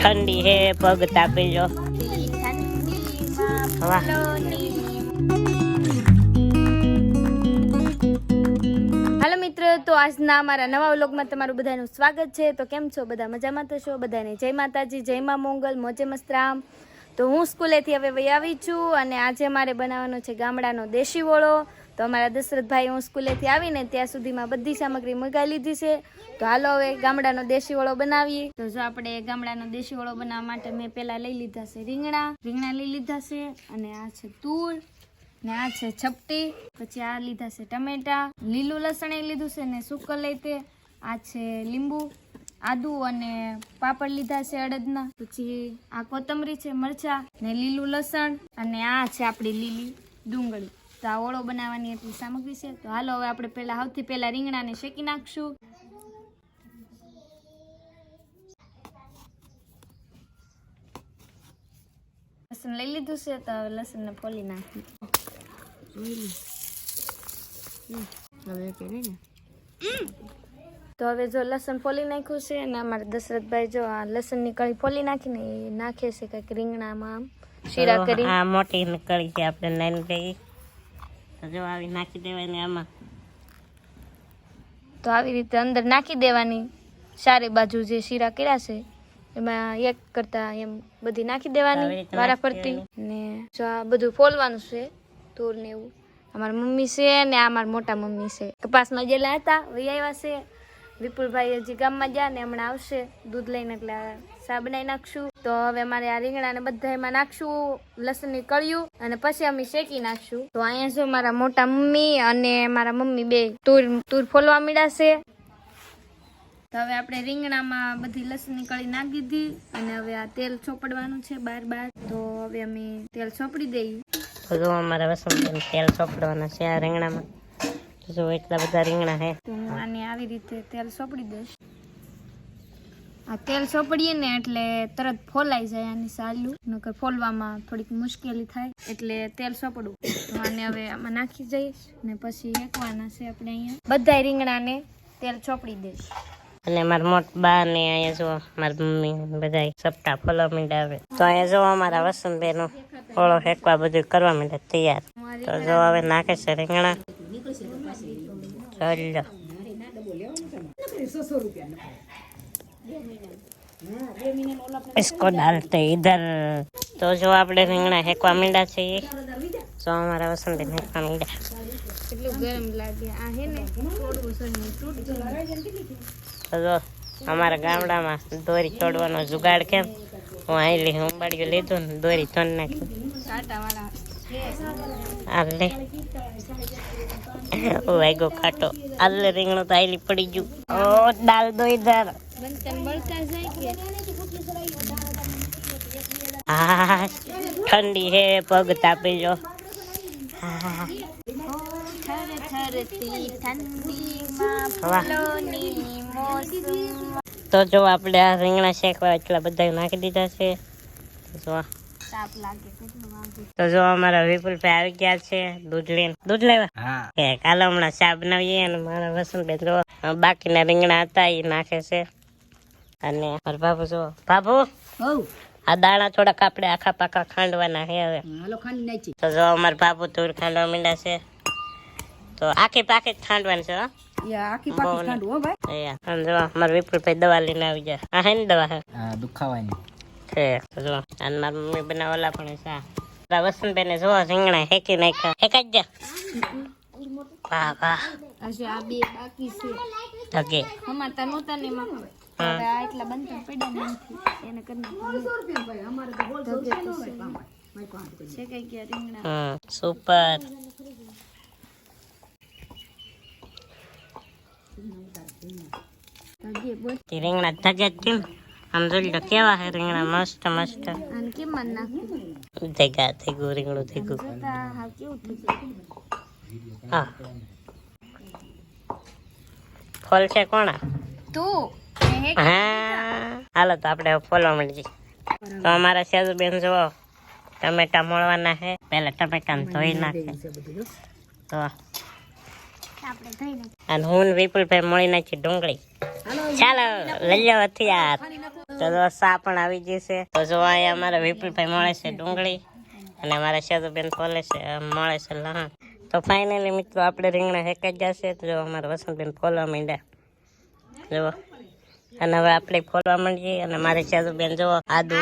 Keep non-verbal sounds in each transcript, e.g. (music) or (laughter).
ઠંડી હે, પગ તાપી જો. વાહ. હાલો મિત્રો, તો આજના અમારા નવા વ્લોગમાં તમારું બધાનું સ્વાગત છે. તો કેમ છો? બધા મજામાં તો છો? બધાને જય માતાજી, જય મા મોંગલ, મોજે મસ્તરામ. તો હું સ્કૂલેથી હવે વહી આવી છું અને આજે મારે બનાવવાનો છે ગામડાનો દેશી ઓળો તો અમારા દશરથભાઈ હું સ્કૂલેથી આવીને ત્યાં સુધીમાં બધી સામગ્રી મંગાવી લીધી છે. તો હાલો હવે ગામડાનો દેશી વડો બનાવીએ. તો જો આપણે ગામડાનો દેશી વડો બનાવવા માટે મેં પહેલાં લઈ લીધા છે રીંગણા. રીંગણા લઈ લીધા છે અને આ છે તુર ને આ છે છપટી. પછી આ લીધા છે ટમેટા. લીલું લસણ એ લીધું છે ને સૂકલ તે. આ છે લીંબુ, આદુ અને પાપડ લીધા છે અડદના. પછી આ કોથમરી છે મરચા ને લીલું લસણ અને આ છે આપણી લીલી ડુંગળી. તો આ ઓળો બનાવવાની એટલી સામગ્રી છે. તો હાલો હવે આપણે પહેલાં સૌથી પહેલાં રીંગણાને શેકી નાખશું. લસણ લઈ લીધું છે તો હવે લસણને ફોલી નાખી તો હવે જો લસણ ફોલી નાખ્યું છે અને અમારા દશરથભાઈ જો આ લસણની કળી ફોલી નાખીને એ નાખે છે કંઈક રીંગણામાં આમ. શીરા કરી. આ મોટી કળી છે આપણે નાની તો જો આવી નાખી દેવાની આમાં. તો આવી રીતે અંદર નાખી દેવાની. સારી બાજુ જે શીરા કર્યા છે એમાં એક કરતા એમ બધી નાખી દેવાની વારા ફરતી. ને જો આ બધું ફોલવાનું છે તૂર ને એવું. અમારા મમ્મી છે ને આ અમારા મોટા મમ્મી છે. કપાસમાં ગયેલા હતા વૈયા આવ્યા છે. વિપુલભાઈ હજી ગામમાં ગયા ને હમણાં આવશે દૂધ લઈને એટલે સાબ બનાવી નાખશું. તો હવે અમારે આ રીંગણા ને બધા એમાં નાખશું, લસણની કળિયું અને પછી અમે શેકી નાખશું. તો અહીંયા જો મારા મોટા મમ્મી અને મારા મમ્મી બે તૂર તૂર ફોલવા મીડાશે તો હવે આપણે રીંગણામાં બધી લસણની કળી નાખી દીધી અને હવે આ તેલ ચોપડવાનું છે બાર બાર. તો હવે અમે તેલ ચોપડી દઈએ. તો અમારા વસંત તેલ ચોપડવાના છે આ રીંગણામાં. જો એટલા બધા રીંગણા હે. તો હું આને આવી રીતે તેલ સોપડી દઈશ. આ તેલ સોપડીએ ને એટલે તરત ફોલાઈ જાય આની સાલું. નકર ફોલવામાં થોડીક મુશ્કેલી થાય એટલે તેલ સોપડું. તો આને હવે આમાં નાખી જઈશ ને પછી એકવાના છે આપણે અહીંયા. બધા રીંગણાને તેલ ચોપડી દઈશ. અને મારા મોટ બા ને અહીંયા જો મારી મમ્મી બધા સપટા ફોલો મીંડા આવે તો અહીંયા જો અમારા નો ફોળો ફેંકવા બધું કરવા માંડે તૈયાર. તો જો હવે નાખે છે રીંગણા. ચાલો इसको डालते इधर તો જો આપણે રીંગણા હેકવા માંડ્યા છે તો અમારા વસંતબેન હેકવા માંડ્યા એટલું ગરમ લાગે આ હે ને થોડું સહી તૂટતું તો જો અમારા ગામડામાં દોરી તોડવાનો જુગાડ કેમ હું આઈલી ઉંબાડીઓ લીધું ને દોરી તોડ નાખી કાંટા વાળા આ લે વાગ્યો કાંટો આલે (laughs) રીંગણું પડી ગયું. ઓ, દાલ દો ઇધર બનતન બળતા જાય કે હા ઠંડી હે, પગ તાપી જો. તો જો આપણે આ રીંગણા શેકવા એટલા બધા નાખી દીધા છે. જો તાપ લાગે કેટલું વાગે તો જો અમારા વિપુલભાઈ આવી ગયા છે દૂધ લઈને દૂધ લેવા? કે કાલે હમણાં ચા બનાવીએ અને મારા વસંતબેન જો બાકીના રીંગણા હતા એ નાખે છે. અને મારા બાપુ જો બાપુ આ દાણા થોડાક આપણે આખા પાકા ખાંડવાના છે હવે. તો જો અમારા બાપુ તૂર ખાંડવા માંડ્યા છે. તો આખી પાકી જ ખાંડવાની છે હો. બહુ નહીં. એ, અને જો મારા વિપુલભાઈ દવા લઈને આવી જાય આ હે ને દવા હે? હા દુખાવાની. છે. તો જો અને મારી મમ્મી બનાવેલા પણ છે. આ વસંતબેને જો રીંગણા હેકી નાખ્યા. હેકાઈ જા વાહ વાહ. હજુ આ બે બાકી છે. ધગે હમાતા નહોતા ને એમાં આ એટલા બનતા પડ્યા નથી એને કરી નાખવાનું. ધગે તો છે. છે કઈ ગયા રીંગણા? હમ સુપર રીંગણા જ કેમ આમ જોઈ લો કેવા હે રીંગણા મસ્ત મસ્ત કેમ માં નાખું રીંગણું થઈ ગયું હા ફોલ છે કોણા તું હા હાલો તો આપણે ફોલવા મળી તો અમારા સેજુબેન જુઓ ટમેટા મળવાના છે પહેલા ટમેટાને ધોઈ નાખે તો અને હું વિપુલભાઈ મળી નાખી ડુંગળી ચાલો લઈ જાઓ હથિયાર જો સા પણ આવી જશે. છે તો જો અહીંયા અમારા વિપુલભાઈ મળે છે ડુંગળી અને અમારા સેતુબેન ખોલે છે મળે છે લહણ. તો ફાઇનલી મિત્રો આપણે રીંગણા હેકાઈ જશે તો જો અમારા વસંતબેન ફોલવા માંડ્યા. જુઓ અને હવે આપણે ખોલવા માંડીએ અને મારે સેતુબેન જુઓ આદુ.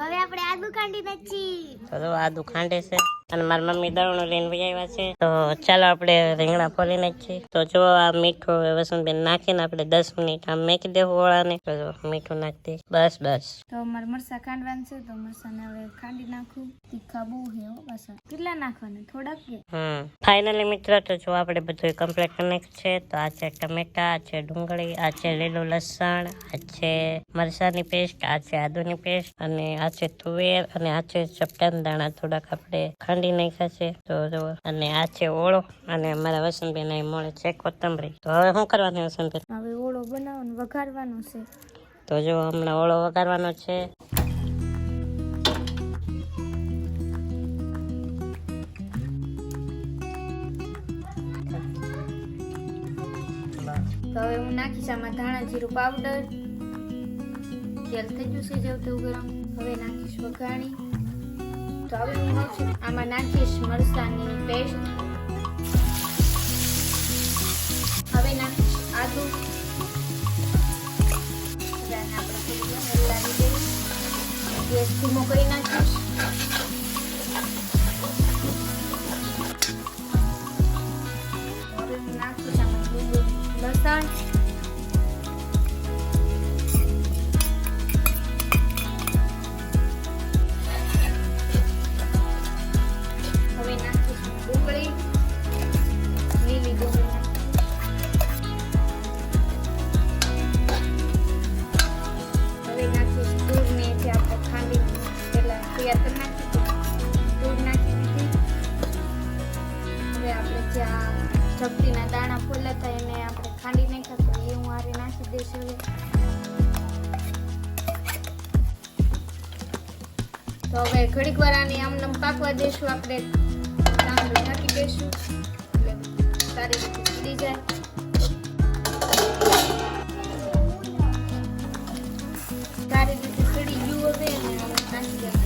હવે આપણે આદુ ખાંડી નાખી તો આદુ ખાંડે છે. અને મારી મમ્મી દળણું લઈને ભાઈ આવ્યા છે. તો ચાલો આપણે રીંગણા ફોલી નાખીએ. તો જો આ મીઠું વસંતબેન નાખીને આપણે દસ મિનિટ આમ મેકી દેવું ઓળાને તો જો મીઠું નાખી બસ બસ. તો મારે મરસા ખાંડવાનું છે. તો મરસાને હવે ખાંડી નાખું. તીખા બહુ હે હો કેટલા નાખવાના? થોડાક કે? હમ. ફાઇનલી મિત્રો તો જો આપણે બધું કમ્પ્લીટ કરી છે. તો આ છે ટમેટા આ છે ડુંગળી આ છે લીલું લસણ આ છે મરસાની પેસ્ટ આ છે આદુની પેસ્ટ અને આ છે તુવેર અને આ છે ચપટાના દાણા. થોડાક આપણે ખાંડી નાખ્યા છે. તો જો અને આ છે ઓળો અને અમારા વસંતભાઈ અહીં મળે છે કોથમરી. તો હવે શું કરવાનું વસંતભાઈ? હવે ઓળો બનાવવાનો વઘારવાનો છે. તો જો હમણાં ઓળો વઘારવાનો છે. તો હવે હું નાખીશ આમાં ધાણા જીરું પાવડર તેલ થઈ છે જેવું તેવું ગરમ. હવે નાખીશ વઘાણી. તો હવે આમાં નાખીશ મરસાની પેસ્ટ હવે નાખીશ આદુ. ગેસ ધીમો કરી નાખીશ. હવે નાખીશ, આમાં લીલું લસણ. હવે નાખીશ જે આપણે ખાંડી પેલા તૈયાર કરી નાખી દૂધ નાખી દીધી હવે આપણે જે આ દાણા ફોલ્યા હતા એને આપણે ખાંડી નાખ્યા તો એ હું આરે નાખી દઈશ તો હવે ઘડીક આની આમ પાકવા દઈશું આપણે. ટાંગડું ઢાંકી દઈશું એટલે સારી રીતે જાય. ચડી ગયું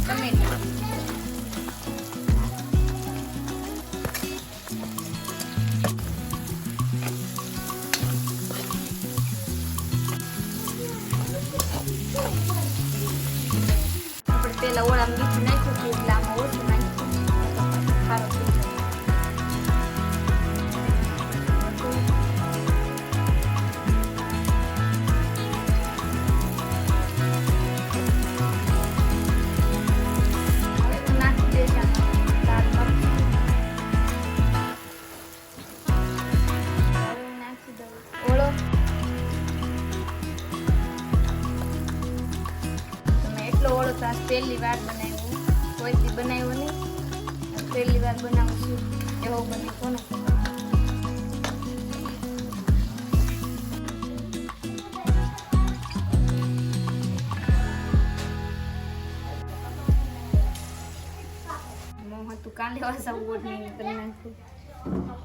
હવે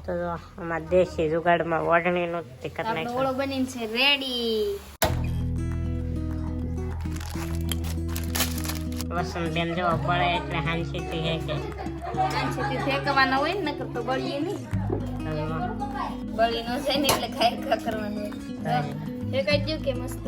તો અમારા દેશી જુગાડમાં ઓઢણીનું તે કરી નાખ્યું ઓળો બનીને છે રેડી વસંતબેન જો પડે એટલે હાંસીથી હે કે આંચેથી ફેંકવાના હોય ને તો બળીએ નહીં બળી ન જાય ને એટલે ખાઈ ખા કરવાનું ફેંકાઈ ગયું કે મસ્ત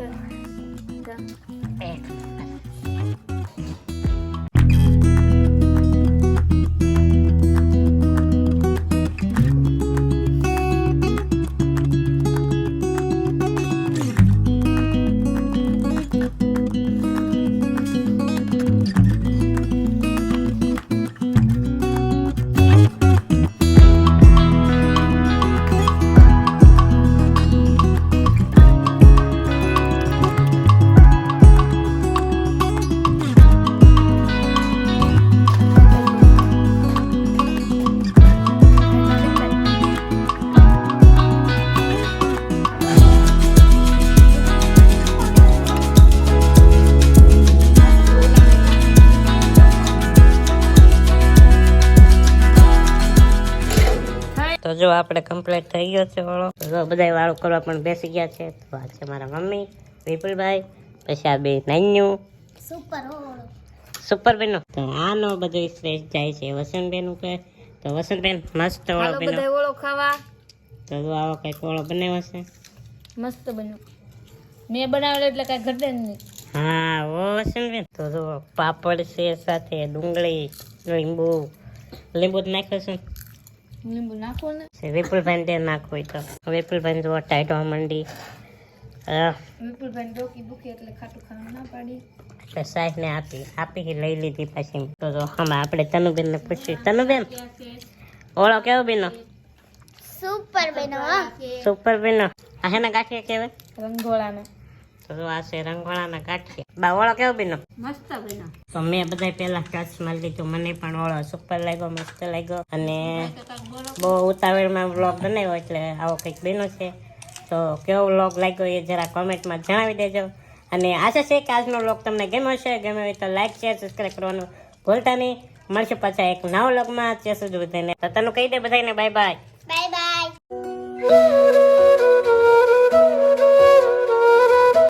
જો આપણે કમ્પ્લીટ થઈ ગયો છે વાળો. જો બધા વાળો કરવા પણ બેસી ગયા છે. તો આ છે મારા મમ્મી વિપુલભાઈ પછી આ બે નાન્યું. સુપર સુપર બેનો. તો આનો બધો શ્રેષ્ઠ જાય છે. વસંતબેન ઉપર તો વસંતબેન મસ્ત ઓળો બેનો. બધા ઓળો ખાવા. તો આવો કંઈક ઓળો બનાવ્યો છે. મસ્ત બન્યો. મેં બનાવેલો એટલે કઈ ઘટે નહીં. હા ઓ વસંતબેન. તો જો પાપડ છે સાથે ડુંગળી લીંબુ. લીંબુ જ નાખ્યો છે. લીંબુ નાખો ને વિપુલભાઈ તે નાખવું હોય તો. વિપુલભાઈ જો ટાઈટવા માંડી. વિપુલભાઈ ડોકી દુખે એટલે ખાટું ખાવા ના પાડી. એટલે સાહેબને આપી આપી લઈ લીધી પાછી. તો હમ આપણે તનુબેન ને પૂછ્યું. તનુબેન? ઓળો કેવો બેનો? સુપર બેનો સુપર બેનો. આ હેના ગાંઠિયા કહેવાય રંગોળાને. તો આ છે રંગોળાના ગાંઠિયા બા ઓળો કેવો બેનો મસ્ત બન્યો. તો મેં બધા પહેલા ટચ મારી લીધું. મને પણ ઓળો સુપર લાગ્યો મસ્ત લાગ્યો. અને બહુ ઉતાવળમાં બ્લોગ બનાવ્યો એટલે આવો કંઈક બન્યો છે. તો કેવો વ્લોગ લાગ્યો એ જરા કોમેન્ટમાં જણાવી દેજો. અને આશા છે કે આજનો વ્લોગ તમને ગમ્યો છે ગમ્યો હોય તો લાઈક શેર સબસ્ક્રાઈબ કરવાનું ભૂલતા નહીં. મળશે પાછા એક નવા વ્લોગમાં ત્યાં સુધી બધાને તો તને કહી દે બધાને બાય બાય